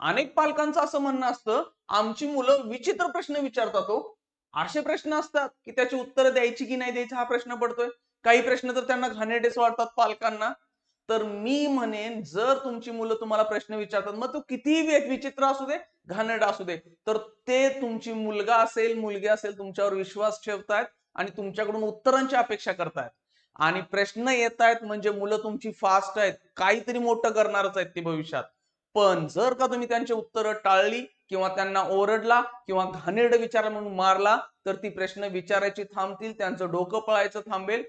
अनेक पालकांचं असं म्हणणं असतं आमची मुलं विचित्र प्रश्न विचारतात हो. असे प्रश्न असतात की त्याची उत्तरं द्यायची की नाही द्यायची हा प्रश्न पडतोय. काही प्रश्न तर त्यांना घाणेडेस वाटतात पालकांना. तर मी म्हणेन जर तुमची मुलं तुम्हाला प्रश्न विचारतात मग तो कितीही विचित्र असू दे घाणेरडा असू दे तर ते तुमची मुलगा असेल मुलगी असेल तुमच्यावर विश्वास ठेवतायत आणि तुमच्याकडून उत्तरांची अपेक्षा करतायत. आणि प्रश्न येत आहेत म्हणजे मुलं तुमची फास्ट आहेत काहीतरी मोठं करणारच आहेत ते भविष्यात. पण जर का तुम्ही त्यांची उत्तरं टाळली किंवा त्यांना ओरडला किंवा घाणेरड विचार म्हणून मारला तर ती प्रश्न विचारायची थांबतील त्यांचं डोकं पळायचं थांबेल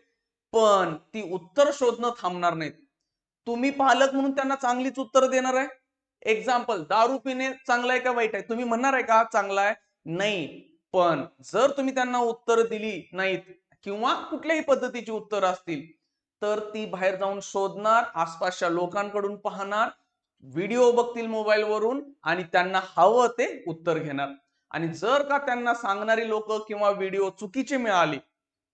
पण ती उत्तर शोधणं थांबणार नाहीत. तुम्ही पालक म्हणून त्यांना चांगलीच उत्तर देणार आहे? एक्झाम्पल दारू पिणे चांगलं आहे का वाईट आहे? तुम्ही म्हणणार आहे का चांगला आहे? नाही. पण जर तुम्ही त्यांना उत्तर दिली नाहीत किंवा कुठल्याही पद्धतीची उत्तर असतील तर ती बाहेर जाऊन शोधणार आसपासच्या लोकांकडून पाहणार व्हिडिओ बघतील मोबाईल वरून आणि त्यांना हवं ते उत्तर घेणार. आणि जर का त्यांना सांगणारी लोक किंवा व्हिडिओ चुकीचे मिळाली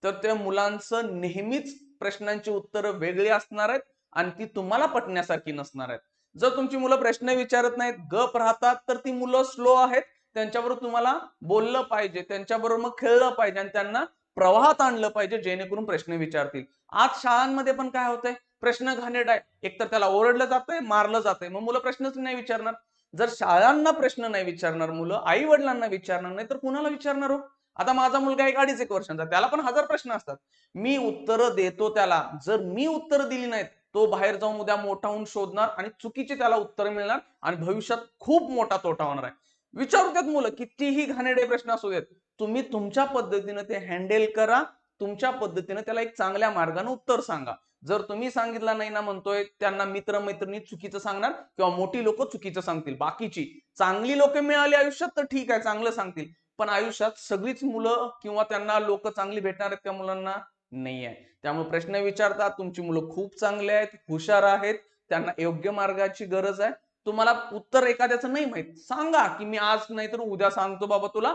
तर त्या मुलांचं नेहमीच प्रश्नांची उत्तरं वेगळी असणार आहेत आणि ती तुम्हाला पटण्यासारखी नसणार आहेत. जर तुमची मुलं प्रश्न विचारत नाहीत गप राहतात तर ती मुलं स्लो आहेत. त्यांच्याबरोबर तुम्हाला बोललं पाहिजे त्यांच्याबरोबर मग खेळलं पाहिजे आणि त्यांना प्रवाहात आणलं पाहिजे जेणेकरून प्रश्न विचारतील. आज शाळांमध्ये पण काय होतंय? प्रश्न घाणेरडा आहे. एकतर त्याला ओरडलं जातंय मारलं जातंय. मग मुलं प्रश्नच नाही विचारणार. जर शाळांना प्रश्न नाही विचारणार मुलं आई वडिलांना विचारणार नाही तर कुणाला विचारणार हो? आता माझा मुलगा एक अडीच एक वर्षांचा त्याला पण हजार प्रश्न असतात. मी उत्तरं देतो त्याला. जर मी उत्तरं दिली नाहीत तो बाहेर जाऊन उद्या मोठा होऊन शोधणार आणि चुकीचे त्याला उत्तर मिळणार आणि भविष्यात खूप मोठा तोटा होणार आहे. विचारू त्यात मुलं कितीही घाणेरडे प्रश्न असू देत तुम्ही तुमच्या पद्धतीनं ते हँडल करा. तुमच्या पद्धतीने त्याला एक चांगल्या मार्गाने उत्तर सांगा. जर तुम्ही सांगितलं नाही ना म्हणतोय त्यांना मित्र मैत्रिणी चुकीचं सांगणार किंवा मोठी लोक चुकीचं सांगतील. बाकीची चांगली लोक मिळाली आयुष्यात तर ठीक आहे चांगलं सांगतील. पण आयुष्यात सगळीच मुलं किंवा त्यांना लोक चांगली भेटणार आहेत त्या मुलांना? नाही आहे. त्यामुळे प्रश्न विचारतात तुमची मुलं खूप चांगले आहेत हुशार आहेत त्यांना योग्य मार्गाची गरज आहे. तुम्हाला उत्तर एखाद्याचं नाही माहीत. सांगा की मी आज नाही तर उद्या सांगतो बाबा तुला.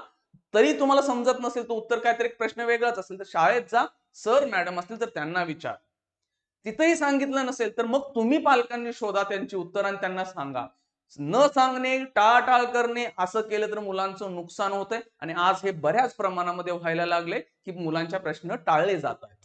तरी तुम्हाला समजत नसेल तर उत्तर काहीतरी एक प्रश्न वेगळाच असेल. तर शाळेत जा सर मॅडम असतील तर त्यांना विचार. तिथेही सांगितलं नसेल तर मग तुम्ही पालकांनी शोधा त्यांची उत्तर आणि त्यांना सांगा. न सांगणे टाळाटाळ करणे असं केलं तर मुलांचं नुकसान होतंय. आणि आज हे बऱ्याच प्रमाणामध्ये व्हायला लागले की मुलांच्या प्रश्न टाळले जात